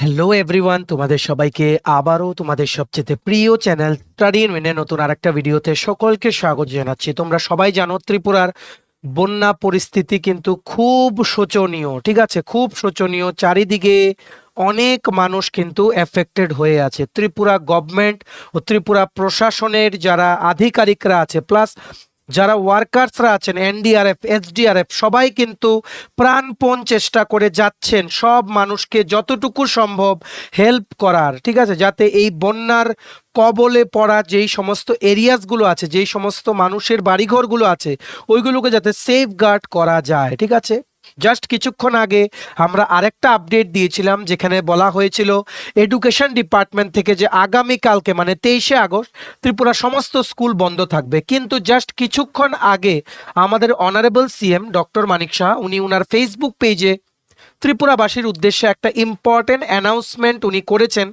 Hello everyone তোমাদের সবাইকে আবারও তোমাদের সবচেয়ে প্রিয় চ্যানেল স্টাডি উইনের নতুন আরেকটা ভিডিওতে সকলকে স্বাগত জানাচ্ছি। তোমরা সবাই জানো ত্রিপুরার বন্যা পরিস্থিতি কিন্তু খুব শোচনীয়, ঠিক আছে? খুব শোচনীয়। চারিদিকে অনেক মানুষ কিন্তু এফেক্টেড হয়ে আছে। ত্রিপুরা গভর্নমেন্ট ও ত্রিপুরা প্রশাসনের যারা আধিকারিকরা আছে প্লাস যারা ওয়ার্কার্সরা আছেন, এনডিআরএফ, এসডিআরএফ, সবাই কিন্তু প্রাণপণ চেষ্টা করে যাচ্ছেন সব মানুষকে যতটুকু সম্ভব হেল্প করার, ঠিক আছে? যাতে এই বন্যার কবলে পড়া যেই সমস্ত এরিয়াসগুলো আছে, যেই সমস্ত মানুষের বাড়িঘরগুলো আছে, ওইগুলোকে যাতে সেফ গার্ড করা যায়, ঠিক আছে? জাস্ট কিছুক্ষণ আগে আমরা আরেকটা আপডেট দিয়েছিলাম, যেখানে বলা হয়েছিল এডুকেশন ডিপার্টমেন্ট থেকে যে আগামী কালকে মানে তেইশে আগস্ট, ত্রিপুরা সমস্ত স্কুল বন্ধ থাকবে। কিন্তু জাস্ট কিছুক্ষণ আগে আমাদের honourable CM doctor Manik Saha, উনি উনার ফেসবুক পেজে ত্রিপুরাবাসীর উদ্দেশ্যে একটা ইম্পর্টেন্ট অ্যানাউন্সমেন্ট উনি করেছেন।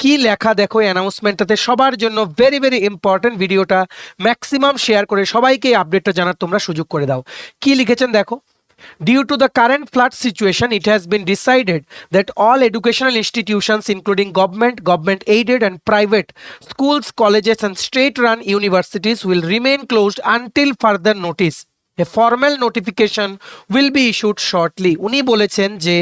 কি লেখা দেখো অ্যানাউন্সমেন্টটাতে সবার জন্য ভেরি ভেরি ইম্পর্টেন্ট ভিডিওটা ম্যাক্সিমাম শেয়ার করে সবাইকে আপডেটটা জানার তোমরা সুযোগ করে দাও। কি লিখেছেন দেখো? Due to the current flood situation, it has been decided that all educational institutions, including government, government aided, and private schools, colleges, and state run universities, will remain closed until further notice. A formal notification will be issued shortly. উনি বলেছেন যে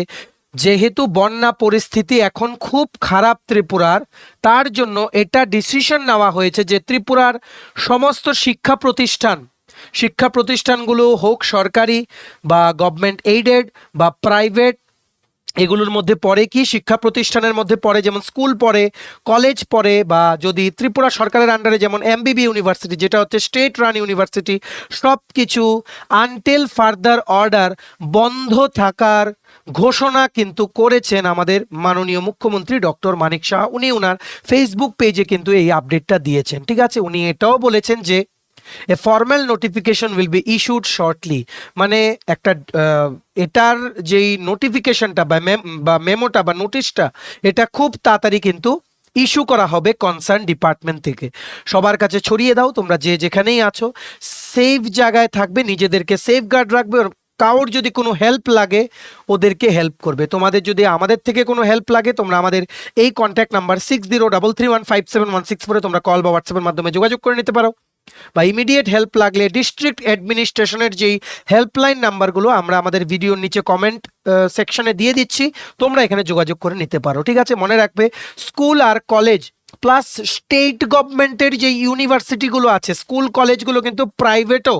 যেহেতু বন্যা পরিস্থিতি এখন খুব খারাপ ত্রিপুরার তার জন্য এটা ডিসিশন নেওয়া হয়েছে যে ত্রিপুরার সমস্ত শিক্ষা প্রতিষ্ঠান শিক্ষা প্রতিষ্ঠানগুলো হোক সরকারি বা গভর্নমেন্ট এইডেড বা প্রাইভেট এগুলোর মধ্যে পড়ে কি? শিক্ষা প্রতিষ্ঠানের মধ্যে পড়ে, যেমন স্কুল পড়ে কলেজ পড়ে, বা যদি ত্রিপুরা সরকারের আন্ডারে যেমন এমবিবি ইউনিভার্সিটি যেটা হচ্ছে স্টেট রান ইউনিভার্সিটি সব কিছু আনটেল ফার্দার অর্ডার বন্ধ থাকার ঘোষণা কিন্তু করেছেন আমাদের মাননীয় মুখ্যমন্ত্রী ডক্টর মানিক শাহ। উনি ওনার ফেসবুক পেজে কিন্তু এই আপডেটটা দিয়েছেন। ঠিক আছে? উনি এটাও বলেছেন যে a formal notification will be issued shortly মানে একটা এটার যেই নোটিফিকেশনটা বা বা মেমোটা বা নোটিশটা এটা খুব তাড়াতাড়ি কিন্তু ইস্যু করা হবে কনসার্ন ডিপার্টমেন্ট থেকে। সবার কাছে ছড়িয়ে দাও, তোমরা যে যেখানেই আছো। সেফ জায়গায় থাকবে, নিজেদেরকে সেফ গার্ড রাখবে কারোর যদি কোনো হেল্প লাগে, ওদেরকে হেল্প করবে। তোমাদের যদি আমাদের থেকে কোনো হেল্প লাগে, তোমরা আমাদের এই contact number six zero double three one five seven one six ফোরে তোমরা কল বা হোয়াটসঅ্যাপের মাধ্যমে যোগাযোগ করে নিতে পারো। বা ইমিডিয়েট হেল্প লাগলে ডিস্ট্রিক্ট অ্যাডমিনিস্ট্রেশনের যেই হেল্পলাইন নাম্বারগুলো আমরা আমাদের ভিডিওর নিচে কমেন্ট সেকশনে দিয়ে দিচ্ছি, তোমরা এখানে যোগাযোগ করে নিতে পারো, ঠিক আছে? মনে রাখবে স্কুল আর কলেজ প্লাস স্টেট গভর্নমেন্টের যে ইউনিভার্সিটিগুলো আছে স্কুল কলেজগুলো কিন্তু প্রাইভেটও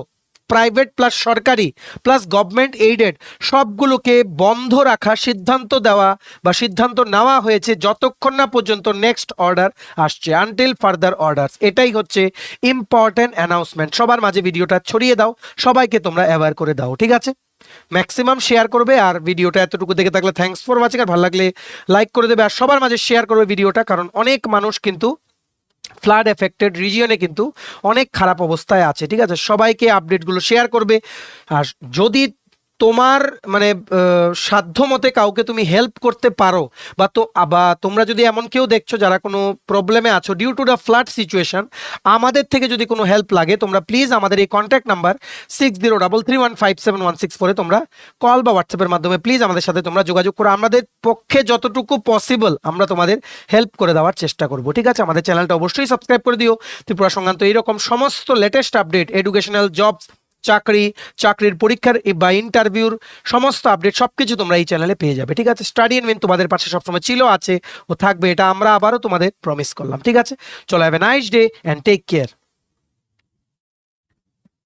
প্রাইভেট প্লাস সরকারি প্লাস গভর্নমেন্ট এইডেড সবগুলোকে বন্ধ রাখা সিদ্ধান্ত দেওয়া বা সিদ্ধান্ত নেওয়া হয়েছে যতক্ষণ না পর্যন্ত নেক্সট অর্ডার আসছে আনটিল ফার্দার অর্ডারস এটাই হচ্ছে ইম্পর্ট্যান্ট অ্যানাউন্সমেন্ট সবার মাঝে ভিডিওটা ছড়িয়ে দাও, সবাইকে তোমরা অ্যাওয়ার করে দাও, ঠিক আছে? ম্যাক্সিমাম শেয়ার করবে আর ভিডিওটা এতটুকু দেখে থাকলে থ্যাঙ্কস ফর ওয়াচিং আর ভালো লাগলে লাইক করে দেবে আর সবার মাঝে শেয়ার করবে ভিডিওটা, কারণ অনেক মানুষ কিন্তু ফ্লাড এফেক্টেড রিজিয়নে কিন্তু অনেক খারাপ অবস্থায় আছে, ঠিক আছে? সবাইকে আপডেটগুলো শেয়ার করবে। আর যদি তোমার মানে সাধ্য মতে কাউকে তুমি হেল্প করতে পারো বা তো, বা তোমরা যদি এমন কেউ দেখছ যারা কোনো প্রবলেমে আছো due to the flood situation আমাদের থেকে যদি কোনো হেল্প লাগে, তোমরা প্লিজ আমাদের এই contact number six zero double three one five seven one six ফোরে তোমরা কল বা হোয়াটসঅ্যাপের মাধ্যমে প্লিজ আমাদের সাথে তোমরা যোগাযোগ করো। আমাদের পক্ষে যতটুকু পসিবল আমরা তোমাদের হেল্প করে দেওয়ার চেষ্টা করব। ঠিক আছে? আমাদের চ্যানেলটা অবশ্যই সাবস্ক্রাইব করে দিও। ত্রিপুরা সংক্রান্ত এইরকম সমস্ত লেটেস্ট আপডেট এডুকেশনাল জবস চাকরি, চাকরির পরীক্ষার বা ইন্টারভিউর সমস্ত আপডেট সব কিছু তোমরা এই চ্যানেলে পেয়ে যাবে, ঠিক আছে? স্টাডি এন্ড তোমাদের পাশে সবসময় ছিল, আছে ও থাকবে, এটা আমরা আবারও তোমাদের প্রমিস করলাম, ঠিক আছে? চলো have a nice day and take care